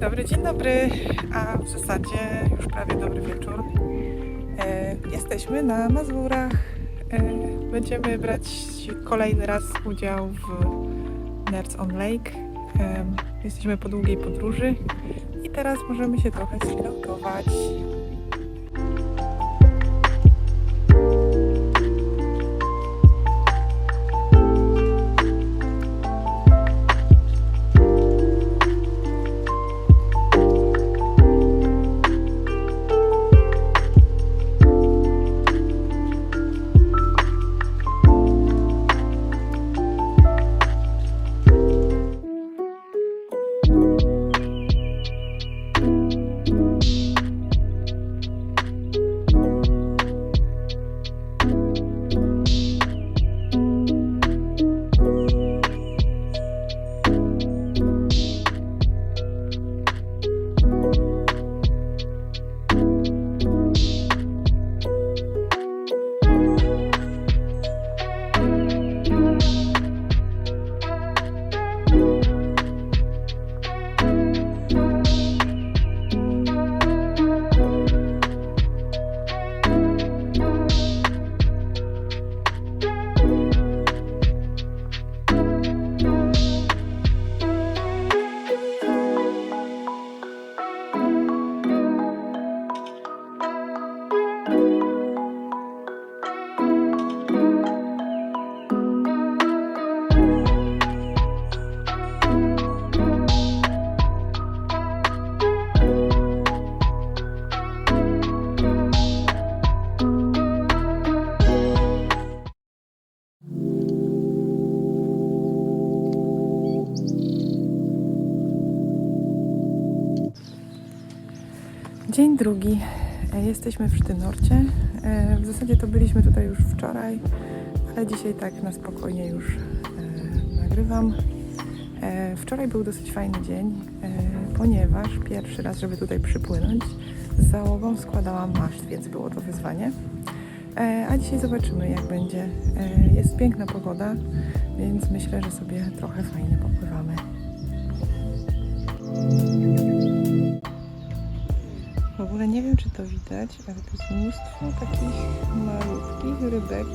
dobry, dzień dobry, a w zasadzie już prawie dobry wieczór. E, jesteśmy na Mazurach. E, będziemy brać kolejny raz udział w Nerds on Lake. E, jesteśmy po długiej podróży i teraz możemy się trochę zrelokować. Drugi. E, Jesteśmy w Sztynorcie. E, W zasadzie to byliśmy tutaj już wczoraj, ale dzisiaj tak na spokojnie już e, nagrywam. Wczoraj był dosyć fajny dzień, ponieważ pierwszy raz, żeby tutaj przypłynąć, z załogą składałam maszt, więc było to wyzwanie. A dzisiaj zobaczymy, jak będzie. Jest piękna pogoda, więc myślę, że sobie trochę fajnie popływamy. Ogóle nie wiem, czy to widać, ale to jest mnóstwo takich malutkich rybek.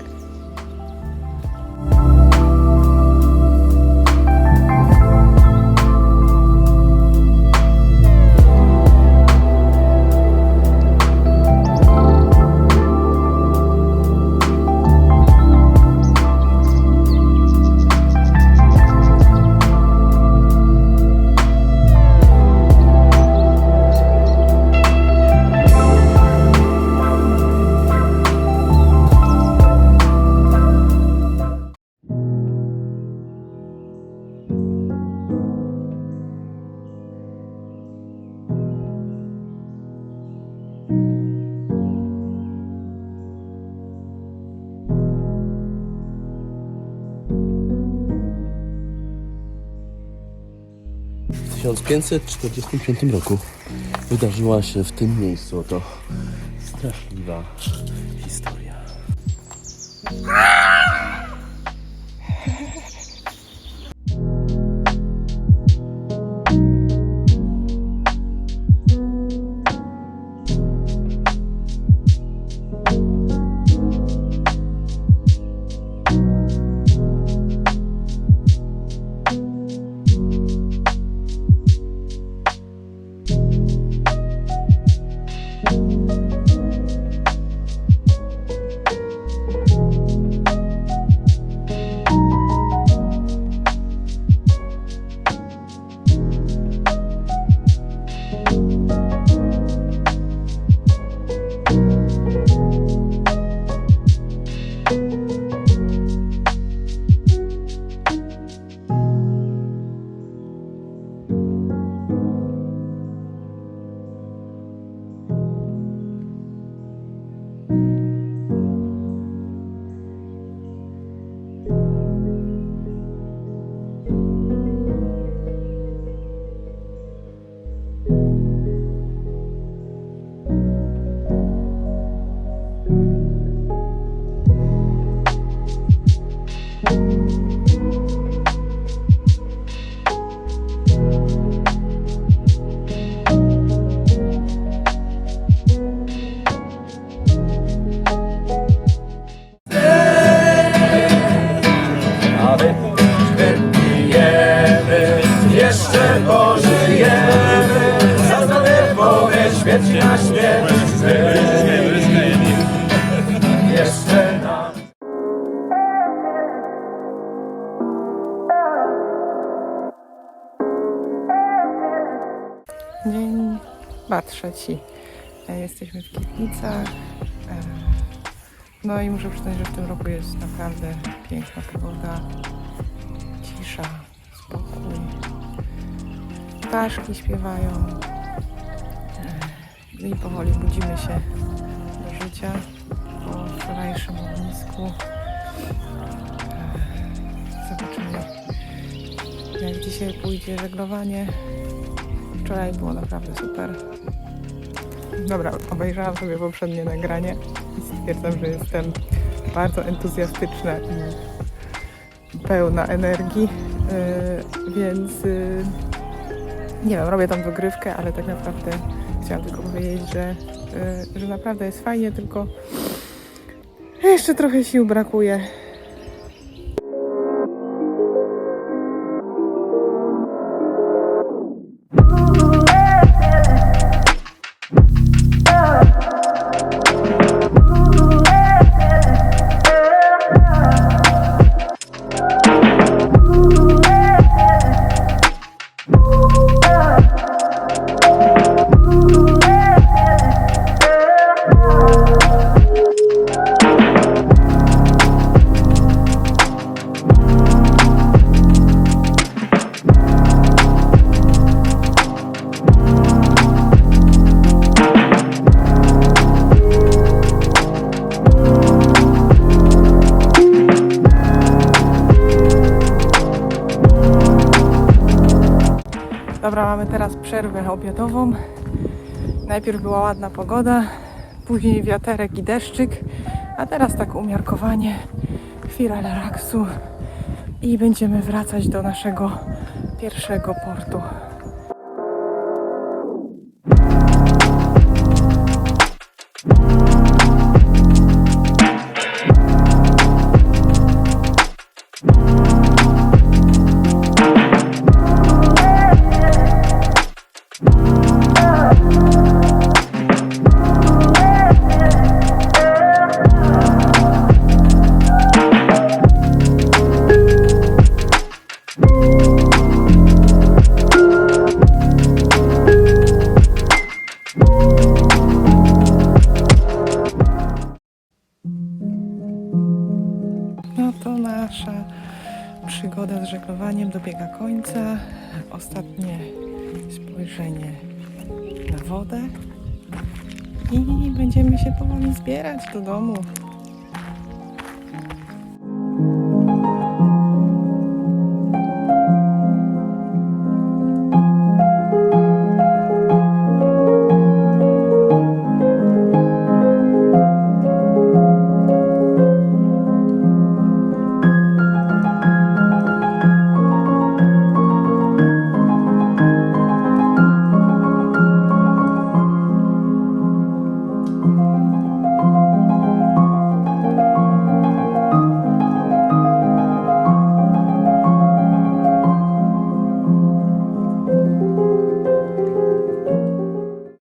1545 roku wydarzyła się w tym miejscu oto straszliwa historia. Chyba trzeci. E, Jesteśmy w Kiewnicach. E, No i muszę przyznać, że w tym roku jest naprawdę piękna pogoda. Cisza, spokój. Ptaszki śpiewają. E, I powoli budzimy się do życia po wczorajszym ognisku. Zobaczymy, jak dzisiaj pójdzie żeglowanie. Wczoraj było naprawdę super. Dobra, obejrzałam sobie poprzednie nagranie i stwierdzam, że jestem bardzo entuzjastyczna i pełna energii, yy, więc yy, nie wiem, robię tam dogrywkę, ale tak naprawdę chciałam tylko powiedzieć, że, yy, że naprawdę jest fajnie, tylko jeszcze trochę sił brakuje. Dobra, mamy teraz przerwę obiadową. Najpierw była ładna pogoda, później wiaterek i deszczyk, a teraz tak umiarkowanie, chwila relaksu i będziemy wracać do naszego pierwszego portu. No to nasza przygoda z żeglowaniem dobiega końca. Ostatnie spojrzenie na wodę i będziemy się powoli zbierać do domu.